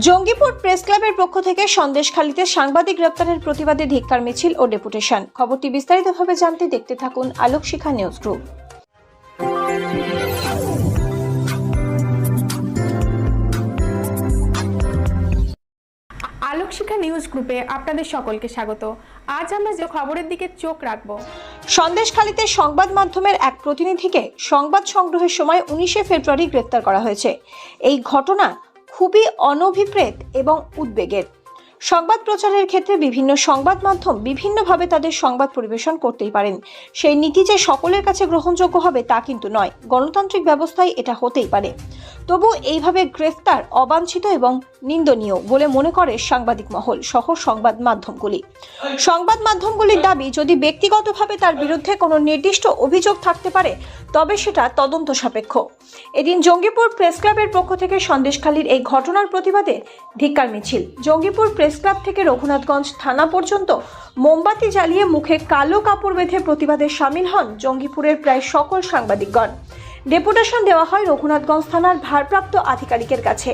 Jangipur press ক্লাবের পক্ষ থেকে সন্দেশখালীতে সাংবাদিক গ্রেপ্তারের প্রতিবাদে ধিক্কার মিছিল ও ডেপুটেশন। খবরটি বিস্তারিতভাবে জানতে দেখতে থাকুন Alok Shikha news group. Alokshikha news গ্রুপে আপনাদের সকলকে স্বাগত। আজ আমরা যে খবরের দিকে চোখ রাখব। সন্দেশখালীতে সংবাদ মাধ্যমের এক প্রতিনিধিকে সংবাদ সংগ্রহের সময় উনিশে ফেব্রুয়ারি গ্রেপ্তার করা হয়েছে। এই ঘটনা খুবই অনভিপ্রেত এবং উদ্বেগের। সংবাদ প্রচারের ক্ষেত্রে বিভিন্ন সংবাদ মাধ্যম বিভিন্নভাবে তাদের সংবাদ পরিবেশন করতেই পারেন। সেই নীতি যে সকলের কাছে গ্রহণযোগ্য হবে তা কিন্তু নয়, গণতান্ত্রিক ব্যবস্থায় এটা হতেই পারে। তবু এইভাবে গ্রেফতার, অবাঞ্ছিত এবং নিন্দনীয় বলে মনে করে সাংবাদিক মহল সহ সংবাদ মাধ্যমগুলি। সংবাদ মাধ্যমগুলির দাবি, যদি ব্যক্তিগতভাবে তার বিরুদ্ধে কোনো নির্দিষ্ট অভিযোগ থাকতে পারে, তবে সেটা তদন্ত সাপেক্ষ। এদিন জঙ্গিপুর প্রেস ক্লাবের পক্ষ থেকে সন্দেশখালীর এই ঘটনার প্রতিবাদে ধিক্কার মিছিল। জঙ্গিপুর প্রেস ক্লাব থেকে রঘুনাথগঞ্জ থানা পর্যন্ত মোমবাতি জ্বালিয়ে মুখে কালো কাপড় বেঁধে প্রতিবাদে সামিল হন জঙ্গিপুরের প্রায় সকল সাংবাদিকগণ। ডেপুটেশন দেওয়া হয় রঘুনাথগঞ্জ থানার ভারপ্রাপ্ত আধিকারিকের কাছে।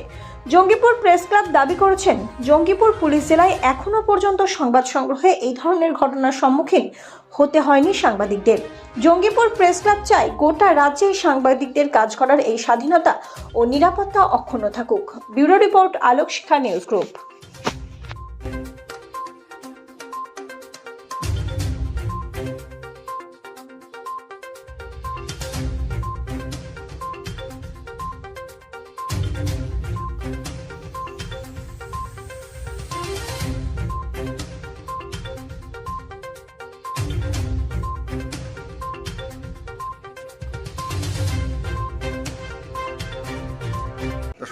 জঙ্গিপুর প্রেস ক্লাব দাবি করেছেন, জঙ্গিপুর পুলিশ জেলায় এখনও পর্যন্ত সংবাদ সংগ্রহে এই ধরনের ঘটনার সম্মুখীন হতে হয়নি সাংবাদিকদের। জঙ্গিপুর প্রেস ক্লাব চায় গোটা রাজ্যে সাংবাদিকদের কাজ করার এই স্বাধীনতা ও নিরাপত্তা অক্ষুণ্ণ থাকুক। ব্যুরো রিপোর্ট আলোক শিক্ষা নিউজ গ্রুপ।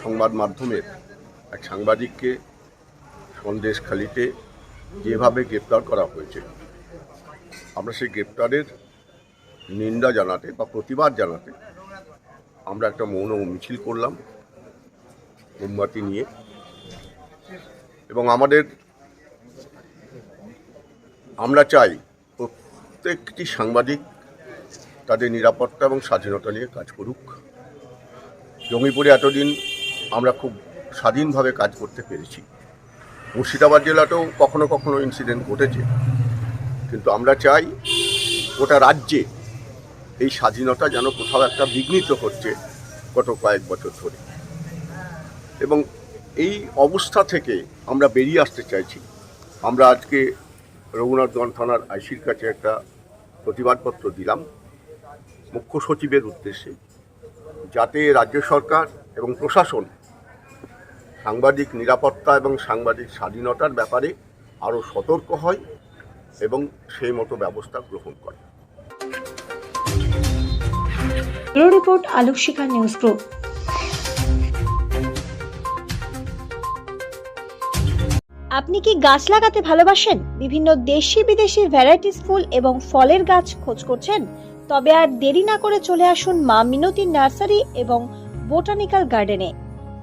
সংবাদ মাধ্যমের এক সাংবাদিককে সন্দেশখালিতে যেভাবে গ্রেপ্তার করা হয়েছে, আমরা সেই গ্রেপ্তারের নিন্দা জানাতে বা প্রতিবাদ জানাতে আমরা একটা মৌন মিছিল করলাম মোমবাতি নিয়ে। এবং আমাদের, আমরা চাই প্রত্যেকটি সাংবাদিক তাদের নিরাপত্তা এবং স্বাধীনতা নিয়ে কাজ করুক। জঙ্গিপুরে এতদিন আমরা খুব স্বাধীনভাবে কাজ করতে পেরেছি। মুর্শিদাবাদ জেলাতেও কখনো কখনো ইনসিডেন্ট ঘটেছে। কিন্তু আমরা চাই গোটা রাজ্যে এই স্বাধীনতা যেন কোথাও একটা বিঘ্নিত হচ্ছে গত কয়েক বছর ধরে। এবং এই অবস্থা থেকে আমরা বেরিয়ে আসতে চাইছি। আমরা আজকে রঘুনাথ রঘুনাথগঞ্জ থানার আইসির কাছে একটা প্রতিবাদপত্র দিলাম মুখ্য সচিবের উদ্দেশ্যে। যাতে রাজ্য সরকার এবং প্রশাসন সাংবাদিক নিরাপত্তা এবং সাংবাদিক স্বাধীনতার ব্যাপারে আরও সতর্ক হয় এবং সেই মতো ব্যবস্থা গ্রহণ করে। Report Alok Shikha news group. আপনি কি গাছ লাগাতে ভালোবাসেন? বিভিন্ন দেশি বিদেশি ভ্যারাইটিস ফুল এবং ফলের গাছ খোঁজ করছেন? তবে আর দেরি না করে চলে আসুন মা মিনতি নার্সারি এবং বোটানিক্যাল গার্ডেনে।